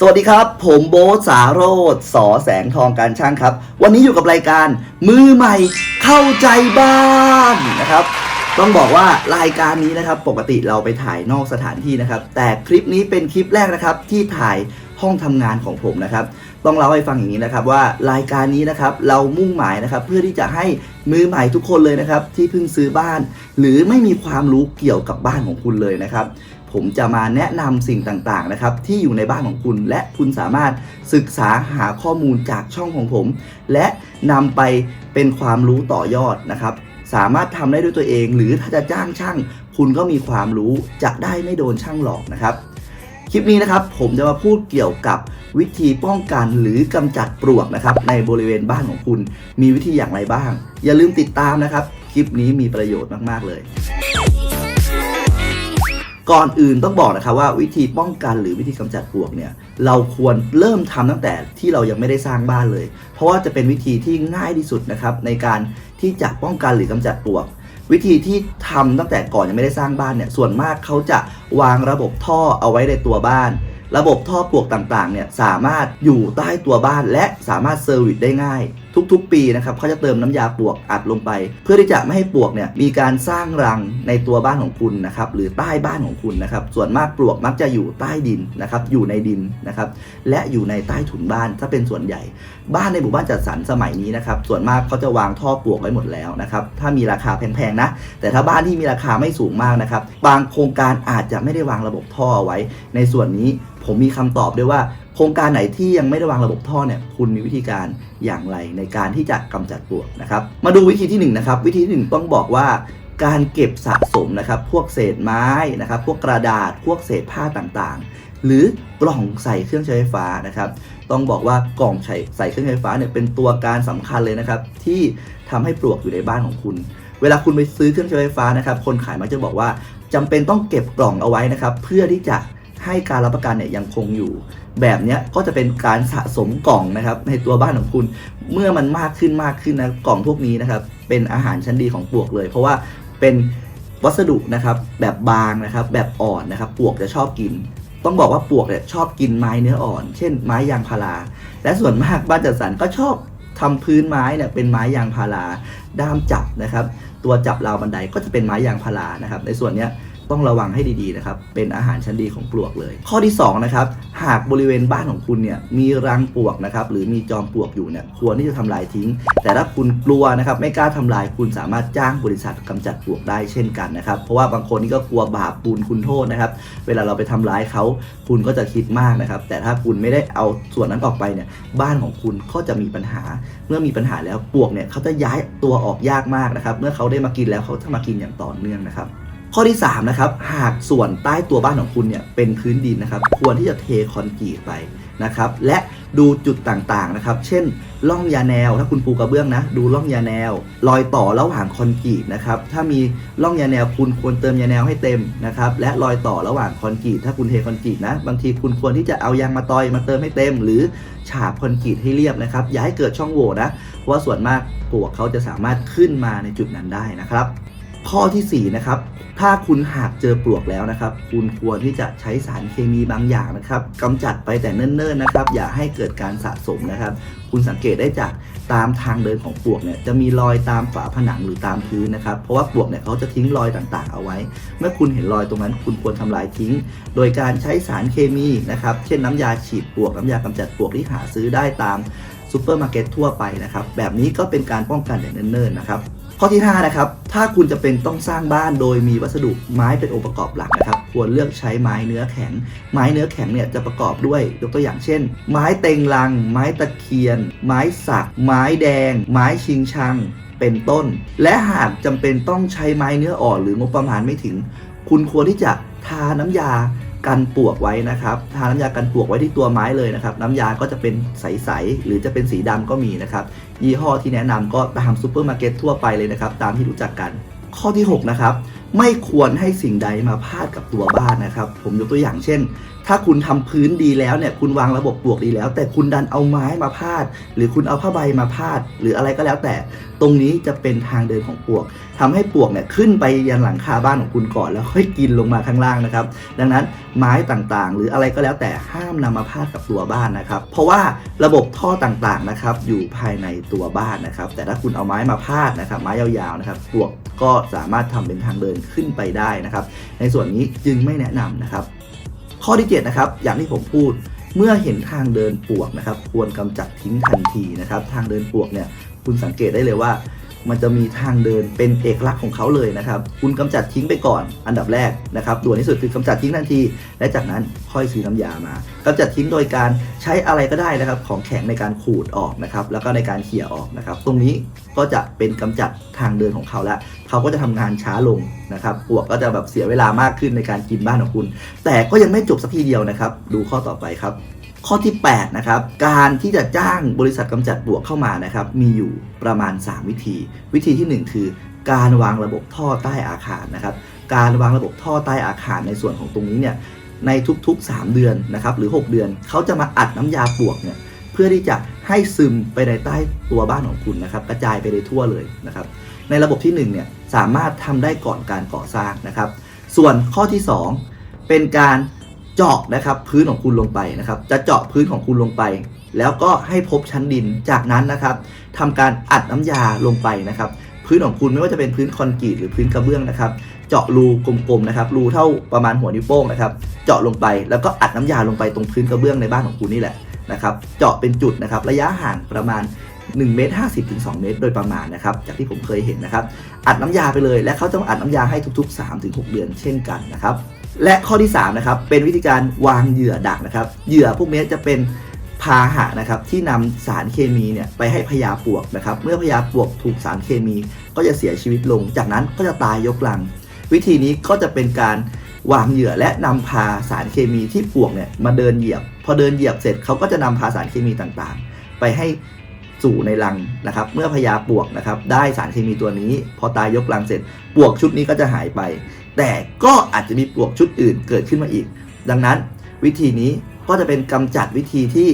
สวัสดีครับ ผมโบ๊ทสาโรธสอแสงทองการช่างครับ วันนี้อยู่กับรายการมือใหม่เข้าใจบ้านนะครับ ต้องบอกว่ารายการนี้นะครับ ปกติเราไปถ่ายนอกสถานที่นะครับ แต่คลิปนี้เป็นคลิปแรกนะครับที่ถ่ายห้องทำงานของผมนะครับ ต้องเล่าให้ฟังอย่างนี้นะครับว่ารายการนี้นะครับเรามุ่งหมายนะครับ เพื่อที่จะให้มือใหม่ทุกคนเลยนะครับ ที่เพิ่งซื้อบ้าน หรือไม่มีความรู้เกี่ยวกับบ้านของคุณเลยนะครับ ผมจะมาแนะนำสิ่งต่างๆนะครับที่อยู่ในบ้านของคุณ และคุณสามารถศึกษาหาข้อมูลจากช่องของผม และนำไปเป็นความรู้ต่อยอดนะครับ สามารถทำได้ด้วยตัวเอง หรือถ้าจะจ้างช่าง คุณก็มีความรู้จะได้ไม่โดนช่างหลอกนะครับ คลิปนี้นะครับผมจะมาพูดเกี่ยวกับวิธีป้องกันหรือกำจัดปลวกนะครับในบริเวณบ้านของคุณ มีวิธีอย่างไรบ้าง อย่าลืมติดตามนะครับ คลิปนี้มีประโยชน์มากๆเลย ก่อนอื่นต้องบอกนะครับว่าวิธีป้องกันหรือวิธีกำจัดปลวกเนี่ยเราควรเริ่มทำตั้งแต่ที่เรายังไม่ได้สร้างบ้านเลย เพราะว่าจะเป็นวิธีที่ง่ายที่สุดนะครับในการที่จะป้องกันหรือกำจัดปลวก วิธีที่ทำตั้งแต่ก่อนยังไม่ได้สร้างบ้านเนี่ยส่วนมากเขาจะวางระบบท่อเอาไว้ในตัวบ้าน ระบบท่อปลวกต่างๆเนี่ยสามารถอยู่ใต้ตัวบ้านและสามารถเซอร์วิสได้ง่าย ทุกๆ ปีนะครับเขาจะเติมน้ำยาปลวกอัดลงไป เพื่อที่จะไม่ให้ปลวกเนี่ยมีการสร้างรังในตัวบ้านของคุณนะครับหรือใต้บ้านของคุณนะครับส่วนมากปลวกมักจะอยู่ใต้ดินนะครับอยู่ในดินนะครับและอยู่ในใต้ถุนบ้านถ้าเป็นส่วนใหญ่ บ้านในหมู่บ้านจัดสรรสมัยนี้นะครับส่วนมากเขาจะวางท่อปลวกไว้หมดแล้วนะครับถ้ามีราคาแพงๆนะแต่ถ้าบ้านที่มีราคาไม่สูงมากนะครับบางโครงการอาจจะไม่ได้วางระบบท่อเอาไว้ ในส่วนนี้ผมมีคำตอบด้วยว่า โครงการไหนที่ยังไม่ได้วางระบบท่อเนี่ยคุณมีวิธีการอย่างไรในการที่จะกำจัดปลวกนะครับ มาดูวิธีที่หนึ่งนะครับวิธีที่หนึ่งต้องบอกว่าการเก็บสะสมนะครับ พวกเศษไม้นะครับ พวกกระดาษ พวกเศษผ้าต่างๆ หรือกล่องใส่เครื่องใช้ไฟฟ้านะครับ ต้องบอกว่ากล่องใส่ใส่เครื่องใช้ไฟฟ้าเนี่ยเป็นตัวการสำคัญเลยนะครับ ที่ทำให้ปลวกอยู่ในบ้านของคุณ เวลาคุณไปซื้อเครื่องใช้ไฟฟ้านะครับ คนขายมักจะบอกว่าจำเป็นต้องเก็บกล่องเอาไว้นะครับ เพื่อที่จะ ให้การรับประกันเนี่ยยังคงอยู่ แบบนี้ก็จะเป็นการสะสมกล่องนะครับในตัวบ้านของคุณเมื่อมันมากขึ้นมากขึ้นนะกล่องพวกนี้นะครับเป็นอาหารชั้นดีของปลวกเลย เพราะว่าเป็นวัสดุนะครับแบบบางนะครับแบบอ่อนนะครับปลวกจะชอบกิน ต้องบอกว่าปลวกเนี่ยชอบกินไม้เนื้ออ่อน เช่นไม้ยางพาราและส่วนมากบ้านจัดสรรก็ชอบทำพื้นไม้เนี่ยเป็นไม้ยางพาราด้ามจับนะครับ ตัวจับราวบันไดก็จะเป็นไม้ยางพารานะครับ ในส่วนเนี้ย ต้องระวังให้ดีๆนะครับเป็นอาหารชั้นดีของปลวกเลย ข้อที่สองนะครับหากบริเวณบ้านของคุณเนี่ยมีรังปลวกนะครับหรือมีจอมปลวกอยู่เนี่ยควรที่จะทำลายทิ้ง แต่ถ้าคุณกลัวนะครับไม่กล้าทำลายคุณสามารถจ้างบริษัทกำจัดปลวกได้เช่นกันนะครับเพราะว่าบางคนนี่ก็กลัวบาปบุญคุณโทษนะครับเวลาเราไปทำร้ายเขาคุณก็จะคิดมากนะครับแต่ถ้าคุณไม่ได้เอาส่วนนั้นออกไปเนี่ยบ้านของคุณก็จะมีปัญหา เมื่อมีปัญหาแล้วปลวกเนี่ยเขาจะย้ายตัวออกยากมากนะครับเมื่อเขาได้มากินแล้วเขาจะมากินอย่างต่อเนื่องนะครับ ข้อที่3นะครับหากส่วนใต้ตัวบ้านของคุณเนี่ยเป็นพื้นดินนะครับ ควรที่จะเทคอนกรีตไปนะครับ และดูจุดต่างๆนะครับ เช่นร่องยาแนว ถ้าคุณปูกระเบื้องนะ ดูร่องยาแนว รอยต่อระหว่างคอนกรีตนะครับ ถ้ามีร่องยาแนวคุณควรเติมยาแนวให้เต็มนะครับ และรอยต่อระหว่างคอนกรีตถ้าคุณเทคอนกรีตนะ บางทีคุณควรที่จะเอายางมาตอยมาเติมให้เต็ม หรือฉาบคอนกรีตให้เรียบนะครับ อย่าให้เกิดช่องโหว่นะ เพราะว่าส่วนมากปลวกเขาจะสามารถขึ้นมาในจุดนั้นได้นะครับ ข้อทีสี่ 4 นะครับ ถ้าคุณหากเจอปลวกแล้วนะครับ คุณควรที่จะใช้สารเคมีบางอย่างนะครับกำจัดไปแต่เนิ่นๆนะครับ อย่าให้เกิดการสะสมนะครับ คุณสังเกตได้จากตามทางเดินของปลวกเนี่ยจะมีรอยตามฝาผนังหรือตามพื้นนะครับ เพราะว่าปลวกเนี่ยเขาจะทิ้งรอยต่างๆ เอาไว้ เมื่อคุณเห็นรอยตรงนั้น คุณควรทำลายทิ้ง โดยการใช้สารเคมีนะครับ เช่นน้ำยาฉีดปลวกน้ำยากำจัดปลวกที่หาซื้อได้ตามซูเปอร์มาร์เก็ตทั่วไปนะครับ แบบนี้ก็เป็นการป้องกันอย่างเนิ่นๆนะครับ ข้อที่ 5 นะครับ ถ้าคุณจะเป็นต้องสร้างบ้านโดยมีวัสดุไม้เป็นองค์ประกอบหลักนะครับ ควรเลือกใช้ไม้เนื้อแข็ง ไม้เนื้อแข็งเนี่ยจะประกอบด้วยยกตัวอย่างเช่น ไม้เต็งลัง ไม้ตะเคียน ไม้สัก ไม้แดง ไม้ชิงชัง เป็นต้น และหากจำเป็นต้องใช้ไม้เนื้ออ่อนหรืองบประมาณไม่ถึง คุณควรที่จะทาน้ำยา กันปลวกไว้นะครับทาน้ำยากันปลวกไว้ที่ตัวไม้เลยนะครับ น้ำยาก็จะเป็นใสๆหรือจะเป็นสีดำก็มีนะครับ ยี่ห้อที่แนะนำก็ตามซูเปอร์มาร์เก็ตทั่วไปเลยนะครับ ตามที่รู้จักกัน ข้อที่ 6 นะครับไม่ควรให้สิ่งใดมาพาดกับตัวบ้านนะครับ ผมยกตัวอย่างเช่น ถ้าคุณทำพื้นดีแล้วเนี่ยคุณวางระบบปลวกดีแล้ว แต่คุณดันเอาไม้มาพาด หรือคุณเอาผ้าใบมาพาด หรืออะไรก็แล้วแต่ ตรงนี้จะเป็นทางเดินของปลวกทำให้ปลวกเนี่ยขึ้นไปยันหลังคาบ้านของคุณก่อนแล้วค่อยกินลงมาข้างล่างนะครับ ดังนั้นไม้ต่างๆ หรืออะไรก็แล้วแต่ห้ามนำมาพาดกับตัวบ้านนะครับ เพราะว่าระบบท่อต่างๆนะครับอยู่ภายในตัวบ้านนะครับ แต่ถ้าคุณเอาไม้มาพาดนะครับไม้ยาวๆนะครับปลวกก็สามารถทำเป็นทางเดินขึ้นไปได้นะครับ ในส่วนนี้จึงไม่แนะนำนะครับ ข้อที่7นะครับอย่างที่ผมพูดเมื่อเห็นทางเดินปวกนะครับ ควรกำจัดทิ้งทันทีนะครับ ทางเดินปวกเนี่ยคุณสังเกตได้เลยว่า มันจะมีทางเดินเป็นเอกลักษณ์ของเขาเลยนะครับ คุณกำจัดทิ้งไปก่อนอันดับแรกนะครับด่วนที่สุดคือกำจัดทิ้งทันที และจากนั้นค่อยซื้อน้ำยามากำจัดทิ้งโดยการใช้อะไรก็ได้นะครับ ของแข็งในการขูดออกนะครับ แล้วก็ในการเขี่ยออกนะครับ ตรงนี้ก็จะเป็นกำจัดทางเดินของเขาแล้วเขาก็จะทำงานช้าลงนะครับปวกก็จะแบบเสียเวลามากขึ้นในการกินบ้านของคุณ แต่ก็ยังไม่จบสักทีเดียวนะครับ ดูข้อต่อไปครับ ข้อที่ 8 นะครับ การที่จะจ้างบริษัทกำจัดปลวกเข้ามานะครับ มีอยู่ประมาณ 3 วิธี วิธีทีหนึ่1 คือการวางระบบท่อใต้อาคารนะครับ การวางระบบท่อใต้อาคารในส่วนของตรงนี้เนี่ยในทุกๆ 3 เดือนนะครับหรือ 6 เดือนเขาจะมาอัดน้ำยาปลวกเนี่ยเพื่อที่จะให้ซึมไปในใต้ตัวบ้านของคุณนะครับ กระจายไปในทั่วเลยนะครับ ในระบบที่1เนี่ยสามารถทำได้ก่อนการก่อสร้างนะครับ ส่วนข้อที่ 2 เป็นการ เจาะนะครับพื้นของคุณลงไปนะครับ จะเจาะพื้นของคุณลงไป แล้วก็ให้พบชั้นดินจากนั้นนะครับทำการอัดน้ำยาลงไปนะครับ พื้นของคุณไม่ว่าจะเป็นพื้นคอนกรีตหรือพื้นกระเบื้องนะครับ เจาะรูกลมๆนะครับ รูเท่าประมาณหัวนิ้วโป้งนะครับ เจาะลงไปแล้วก็อัดน้ำยาลงไปตรงพื้นกระเบื้องในบ้านของคุณนี่แหละนะครับ เจาะเป็นจุดนะครับ ระยะห่างประมาณ1เมตร50ถึง2เมตร โดยประมาณนะครับ จากที่ผมเคยเห็นนะครับ อัดน้ำยาไปเลย และเขาจะอัดน้ำยาให้ทุกๆ 3-6 เดือนเช่นกันนะครับ และข้อที่3นะครับเป็นวิธีการวางเหยื่อดักนะครับ เหยื่อพวกนี้จะเป็นพาหะนะครับที่นำสารเคมีเนี่ยไปให้พญาปวกนะครับ เมื่อพญาปวกถูกสารเคมี ก็จะเสียชีวิตลง จากนั้นก็จะตายยกลัง วิธีนี้ก็จะเป็นการวางเหยื่อและนำพาสารเคมีที่ปวกเนี่ยมาเดินเหยียบ พอเดินเหยียบเสร็จเขาก็จะนำพาสารเคมีต่างๆ ไปให้สู่ในรังนะครับ เมื่อพญาปวกนะครับได้สารเคมีตัวนี้ พอตายยกลังเสร็จ ปวกชุดนี้ก็จะหายไป แต่ก็อาจจะมีปลวกชุดอื่นเกิดขึ้นมาอีก ดังนั้นวิธีนี้ก็จะเป็นกำจัดวิธีที่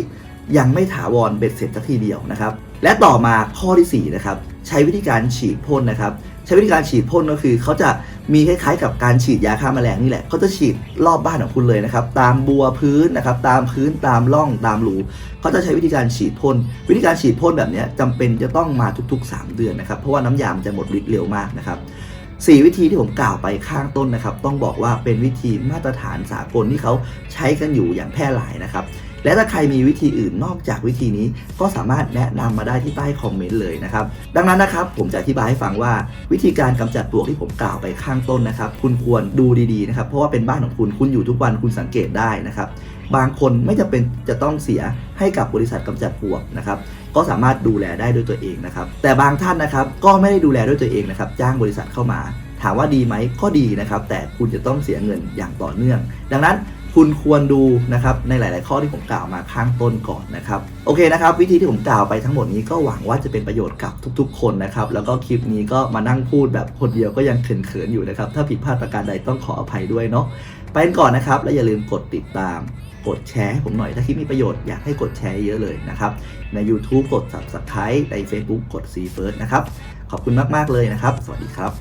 ยังไม่ถาวรเบ็ดเสร็จสักทีเดียวนะครับ และต่อมาข้อที่4นะครับใช้วิธีการฉีดพ่นนะครับ ใช้วิธีการฉีดพ่นก็คือเขาจะมีคล้ายๆกับการฉีดยาฆ่าแมลงนี่แหละเขาจะฉีดรอบบ้านของคุณเลยนะครับ ตามบัวพื้นนะครับ ตามพื้นตามร่องตามรูเขาจะใช้วิธีการฉีดพ่นวิธีการฉีดพ่นแบบนี้ยจำเป็นจะต้องมาทุกๆ 3 เดือนนะครับ เพราะว่าน้ำยามันจะหมดฤทธิ์เร็วมากนะครับ สี่วิธีที่ผมกล่าวไปข้างต้นนะครับ ต้องบอกว่าเป็นวิธีมาตรฐานสากลที่เขาใช้กันอยู่อย่างแพร่หลายนะครับ และถ้าใครมีวิธีอื่นนอกจากวิธีนี้ ก็สามารถแนะนำมาได้ที่ใต้คอมเมนต์เลยนะครับ ดังนั้นนะครับ ผมจะอธิบายให้ฟังว่าวิธีการกำจัดปลวกที่ผมกล่าวไปข้างต้นนะครับ คุณควรดูดีๆนะครับ เพราะว่าเป็นบ้านของคุณคุณอยู่ทุกวันคุณสังเกตได้นะครับ บางคนไม่จำเป็นจะต้องเสียให้กับบริษัทกำจัดปลวกนะครับ ก็สามารถดูแลได้ด้วยตัวเองนะครับ แต่บางท่านนะครับก็ไม่ได้ดูแลด้วยตัวเองนะครับ จ้างบริษัทเข้ามา ถามว่าดีไหมก็ดีนะครับ แต่คุณจะต้องเสียเงินอย่างต่อเนื่อง ดังนั้นคุณควรดูนะครับในหลาย ๆ ข้อที่ผมกล่าวมาข้างต้นก่อนนะครับโอเคนะครับ วิธีที่ผมกล่าวไปทั้งหมดนี้ก็หวังว่าจะเป็นประโยชน์กับทุก ๆ คนนะครับ แล้วก็คลิปนี้ก็มานั่งพูดแบบคนเดียวก็ยังเขิน ๆ อยู่นะครับ ถ้าผิดพลาดประการใดต้องขออภัยด้วยเนาะไปกันก่อนนะครับ และอย่าลืมกดติดตาม กดแชร์ให้ผมหน่อยถ้าคลิปมีประโยชน์อยากให้กดแชร์เยอะเลยนะครับใน YouTube กด Subscribe ใน Facebook กด See First นะครับ ขอบคุณมาก ๆ เลยนะครับ สวัสดีครับ